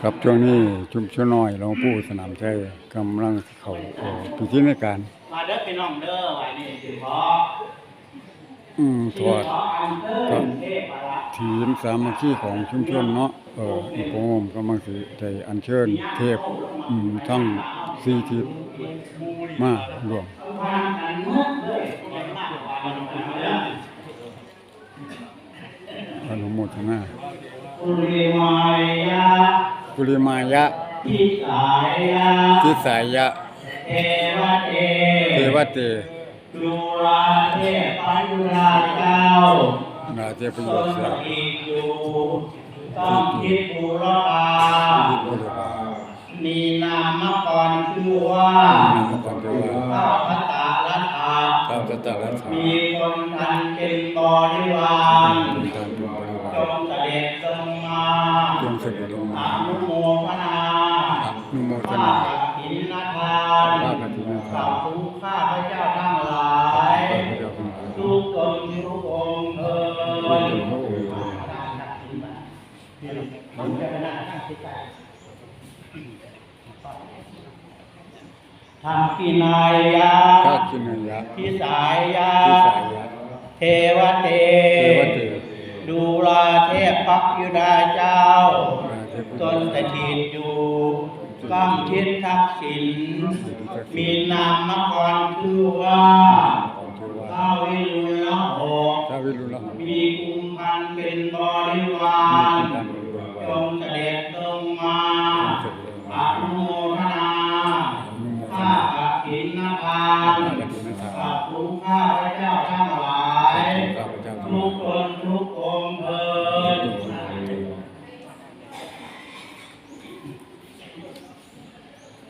ครับช่วงนี้ชุมชนน้อยหลวงปู่สนามชัยกำลังเข้าเอ่อพิธีในการมาเด้อพี่น้องเด้อไว้นี่คือขออืมถอดขออันเด้อเทพละทีมสามัคคีของชุมชนเนาะเอ่ออีโปมกำลังสิได้อัญเชิญเทพอืมทั้งสี่ทิศมารวมทางกันเมื่อเลยยังมากกว่าเราเด้ออนุโมทนา อุริมายะกุลิมายะทิสายะทิสายะเทวเทเทวเตจุราเทพปัญญาเจ้านาเทพโยต้นเสะอีกอยู่ต้องคิดบุรพาทิพบุรพามีนามก่อนชื่อว่านันตันเทวาข้าพตาลัทธาตามตตะรัสสามีคนทันเป็นบริวารตามตุบริวาจงเสด็จลงมา จงเสด็จลงอมานุโมทนาอนุโมทข้านาหินนาทานข้าพเจ้าข้าทุกข้าพระเจ้าทั้งหลายข้าพเจ้าทั้งหลายทุกตนทุกองค์เอ่ยทุกพระองค์เอ่ยทำกินายะข้ากินายะพิสายะทิสายะ เทวเตเทวเต ดูลาเทพปักยุดาเจ้านาเทพตนสถิตอยู่กำทิศทักษิณมีนามกรชื่อว่าของเทวาท้าววิรุฬละหกถ้าวิรุฬหะมีกุมพันเป็นบริวารมีการเป็นบริวารจงเสด็จลงมาเสด็จลงอมานุโมทนา อนุโมท ข้า นา พหินนาทาน ข้าพเจ้าทั้งหลาย ข้าทุกข้าพระเจ้าทั้งหลาย ข้าพเจ้าทั้งห ทุ ลาก ย คนทุกองค์เถิด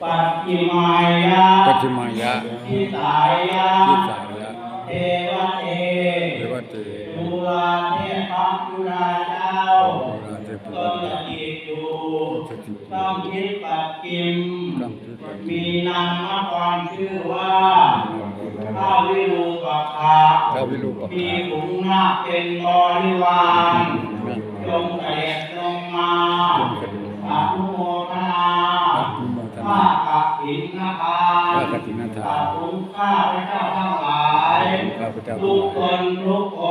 ปั จจิมายะปัจจิมายะทิสายะทิสายะเทวเตเทวเตดูลาเทพักจุราเจ้าดูลาเทพตบุนตสรถิตอยู่สถิตอยู่ต้องคิดปัดกิมต้องคิดปัดกิมมีนามความชื่อว่าข้าวิรูปะคาข้าวิรูปะมี ข้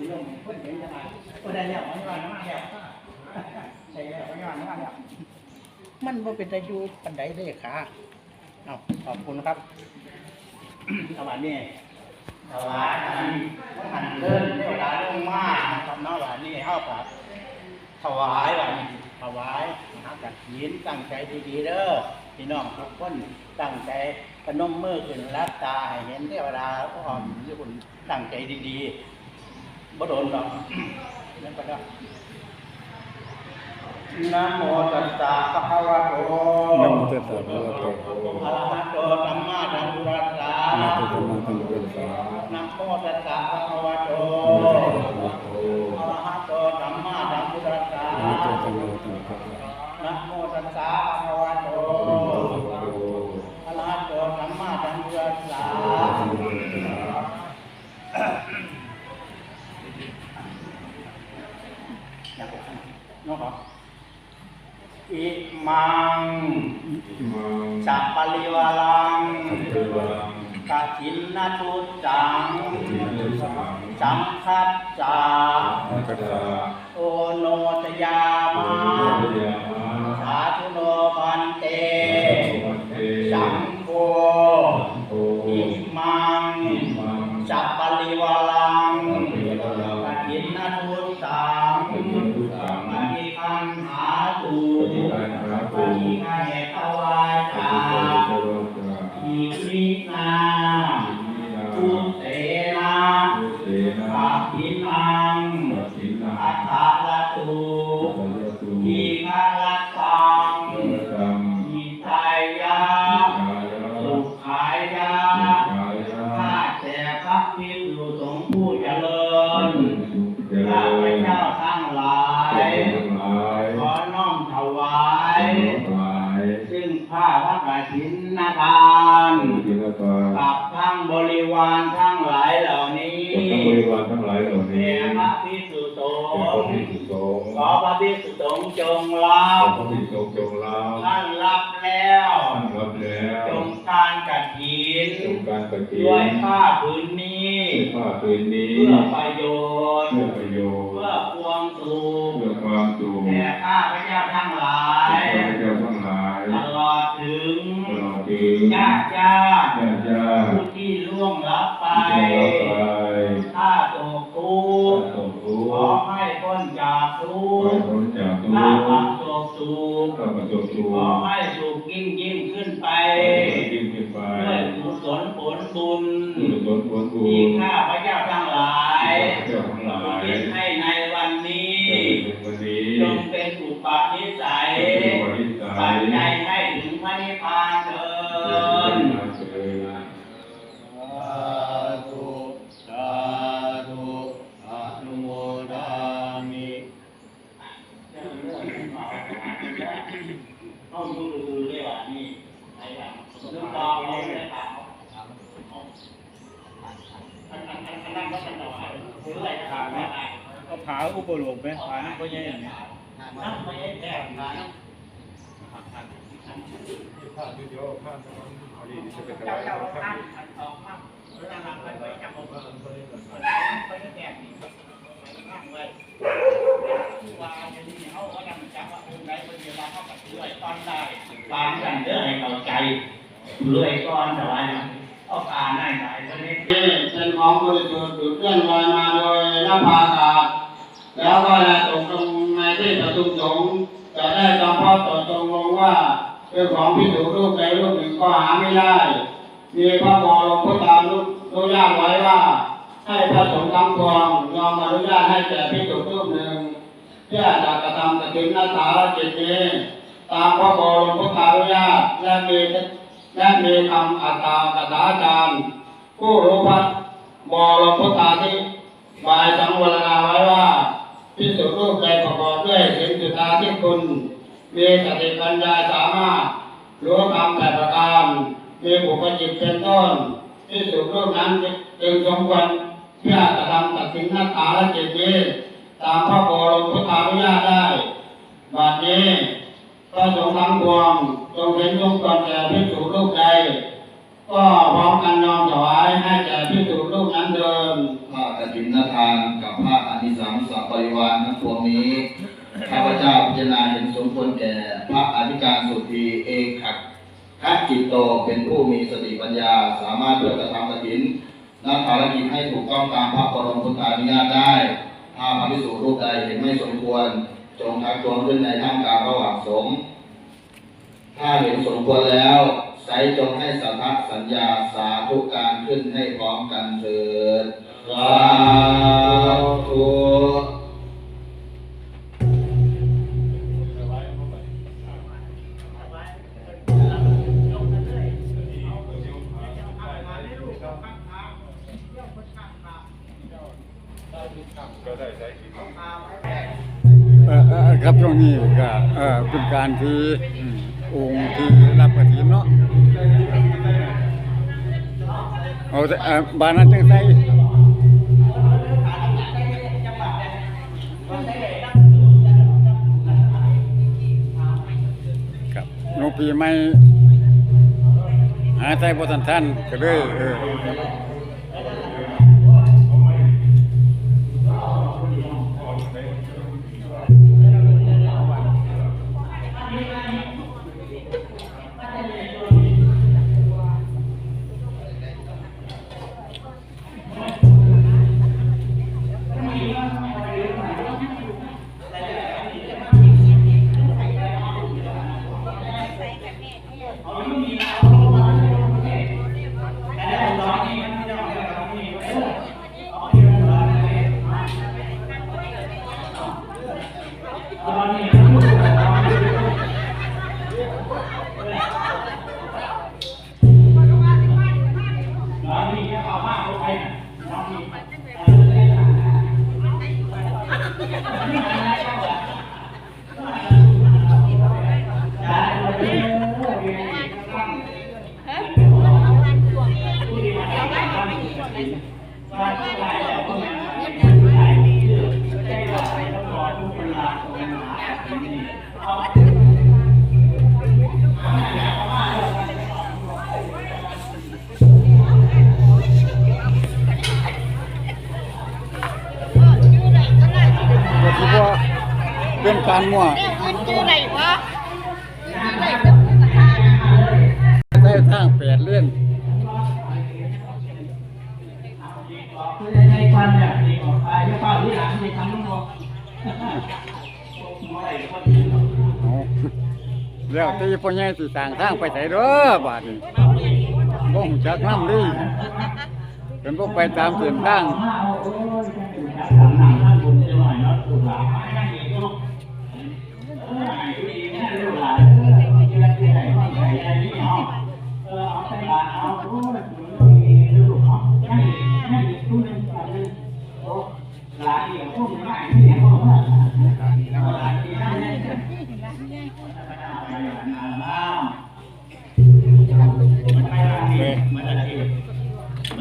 สีลมเพิ่อนเห็นยังไงก็ได้แล้วมันย้อนมาแล้วใช่แล้วมันย้อนมาแล้วมันบ่เป็นตายู่ปันใดเลยค่ะเอาขอบคุณครับสวัสดีถวายอันอันเดินเทวดาลงมากนะครับเนาะว่านี่เฮากับถวายว่านี่ถวายหาจัดหินตั้งใจดีๆเด้อพี่น้องทุกคนตั้งใจพนมมือขึ้นรับตาให้เห็นเทวดาพร้อมทุกคนตั้งใจดีๆ บ่โดนหรอกนั่นก็ได้นะโมตัสสะภะคะวะโตนะโมตัสสะภะคะวะโตอะระหะโตสัมมาสัมพุทธัสสะนะโมตัสสะภะคะวะโตนะโมตัสสะภะคะวะโตอะระหะโตสัมมาสัมพุทธัสสะนะโมตัสสะภะคะวะโตนะโมตัสสะภะคะวะโตอะระหะโตสัมมาสัมพุทธัสสะ น้องครับอิมังสัพปริวารังกถินนทุจังสัมคัจจา อุเสนาอาภินังปัสสินาอัฏฐาละตุปัสยตุทีฆาละตังตังอิทายากายะสุขายากายะข้าแต่พระพิสุสงฆ์ผู้เจริญเจริข้าพญเจ้าทั้งหลายทั้งหลายขอน้อมถวายทั้งหลาย ซึ่งผ้าพระกฐินนาทานกินกากับทั้งบริวารทั้ง บริวารทั้งหลายเหล่าแด่นี้ พระพิสุสงแก่พระฆ์ภิกษุสงฆ์ขอพระพิสุสงฆ์จงรัขอบพระภิกษุสงฆ์จงรับท่านรับแล้วท่านรับแล้วจงการกฐินจงการปฏิด้วยผ้าผืนนี้ผ้าผืนนี้เพื่อประโยชน์เพื่อประโยชน์เพื่อความสุขเพื่อความสุขแก่ข้าพเจ้าทั้งหลายข้าพเจ้าทั้งหลายตลอดถึงตลอดถึงญาติญาติญาติญาติผู้ที่ล่วงลับไป ขอข์ให้พ้นจากทุขอกข์พ้นจากทุกถ้าข์ประสบสุขข้าพเจ้าสุขขอให้สุขยิ่งยิ่งขึ้นไป ยิ่งขึ้นไป ด้วยกุศลผลบุญ ผู้สนผลบุ ที่ ญ ข้าพเจ้าทั้งหลาย ข้าพเจ้าทั้งหลาย ที่ให้ในวันนี้ ในวันนี้ จงเป็นอุปนิสัย เป็นวันที่สา ปั ย จจัยให้ถึงพระนิพพานเถิด เชิญ สาธุสาธุอนุโมทามิ ต้องดูดูเลยว่านี่ไอ้แบบนึกตามเอาเลยค่ะอันอันอันอันนั้นก็เป็นต่อไป ซื้ออะไรนะครับไม่ได้ก็ผาอุปโลกไหมผานั่นก็ยังอย่างนี้น้ำไม่ได้แพ้นะเจ้าเจ้าข้ามขันออกมาเวลาเราไปไปจับผมไปแจกนี่นั่งเลยว่าจะนี่เขาก็นั่งจับว่าองค์ไหนเป็นเวลาเขากับเลื่อยตอนได้วางกันเด้อให้เข้าใจเลื่อยก้อนถวา ยนะเอาการได้หลายประเทศเป็นของบริสุทธิ์หยุดเคลื่อนลอยมาโดยนภาอากาศแล้วก็จะตกลงในที่ประชุมสงฆ์จะได้จำเพาะต่อตรงลงว่าเป็นของพิสูรูปใดรูปหนึ่งก็หาไม่ได้ มีพระบรมพุทธานุอนุญาตไว้ว่า ให้พระสงฆ์ทั้งปวงยอมอนุญาตให้แก่พิสูรูปหนึ่งเพื่อจะกระทำกฐินนักษาจิตนี้ตามพระบรมพุทธานุญาตและมี และมีคำอัตตากถาจารย์ผู้รู้พระบรมพุทธาธิบายสังวรณาไว้ว่าพิสุรูปใดประกอบด้วยสิ่งจุตาที่คุณมีสติปัญญาสามารถรู้คำแต่ประการมีบุคจิตเป็นต้นพิสุรูปนั้นจึงสมควรเพื่อกระทำตัดสินนักขาและจิตนี้ตามพระบรมพุทธานุญาตได้บัดนี้ พระสงฆ์ทั้งปวงจงเป็นยกก่อนแก่พิสุรูปใดก็พร้อมกันน้อมถวายให้แก่พิสุรูปนั้นเดิมผ้ากฐินทานกับผ้าอนิสังสบริวารทั้งปวงนี้ข้าพเจ้าพิจารณาเห็นสมควรแก่พระอธิการสุธีเอกขัดคัดจิตโตเป็นผู้มีสติปัญญา สามารถเพื่อกระทำกฐินนักภารกิจให้ถูกต้องตามพระบรมพุทธานุญาตได้ถ้าพระภิกษุรูปใดเห็นไม่สมควร จงทักท้วงขึ้นในท่ามกลางระหว่างสงฆ์ถ้าเห็นสมควรแล้วไซจงให้สัทธสัญญาสาธุการขึ้นให้พร้อมกันเถิดสาธุเอ่อเอ่อ ครับช่วงนี้ก็เป็นการที่อืมองค์ที่รับกฐินเนาะเอาแต่บานนั้นจังไสครับนกปีใหม่หาใจบ่ทันทันก็เลยเออ เป็นการมั่วแม่อื่นชื่ออะไรวะชื่ออะไรก็ได้ทางแปดเล่นในควันแบบนี้ออกไปยกเป้าที่หลังในคำต้องบอกเอาแล้วตีพ่อใหญ่สิสร้างทางไปไสเด้อบาดนี้บ่ฮู้จักนำดิเพิ่นบ่ไปตามเส้นทาง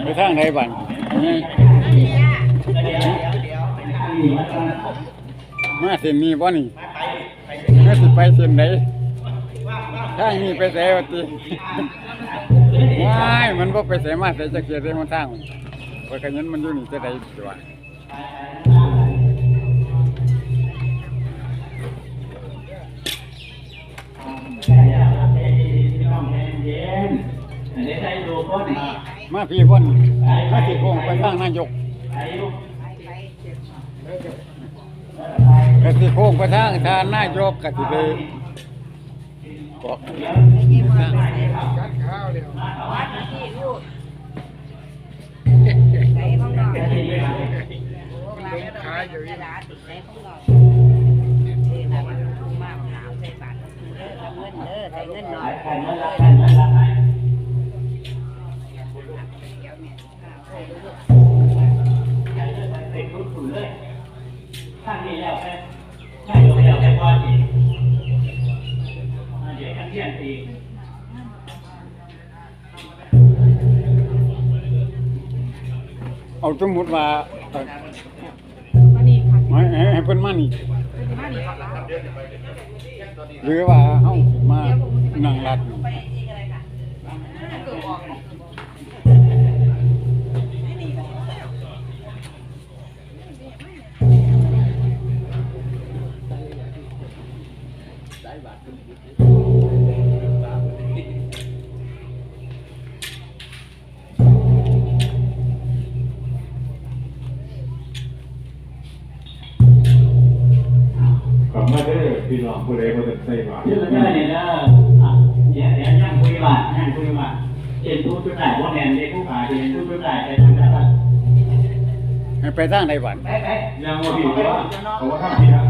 ไปทางไหนบ้านมาเส้นนี้บ่นี่ เมื่สิไปเส้นไหนทางนี้ไปไสวะติว้ายมันบ่ไปไสมาไสจักเกียได้หนทางเพราะกันนั้นมันอยู่นี่จะได้สิว่ามาพี่บ่นมาสิโค้งไปทางนายก ก็สิโค้งไปทางทานนายกก็สิไปบอกทางเงินหน่อยท่านนี้แล้ว ใช่แล้แค่พอดีเดี๋ยวท่านเรียนอีกเอาสมมุติว่าเอ่อมานี่ค่ะให้ให้ให้เพิ่นมานี่มานี่ค่ะหรือว่าเฮามานั่งรัดอยู่ ผู้ใดบ่ได้ใส่บาตรเรื่องนี้เนี่ยนะเดี๋ยวเดี๋ยวยังคุยว่ายังคุยว่าเห็นผู้ชุดไหนว่าแมนเด็กผู้ขายเห็นผู้ชุดไหนไปทำอะไรให้ไปทางใดบ้านไปไปยังบ่พี่ว่าเขาว่าทำพี่นะ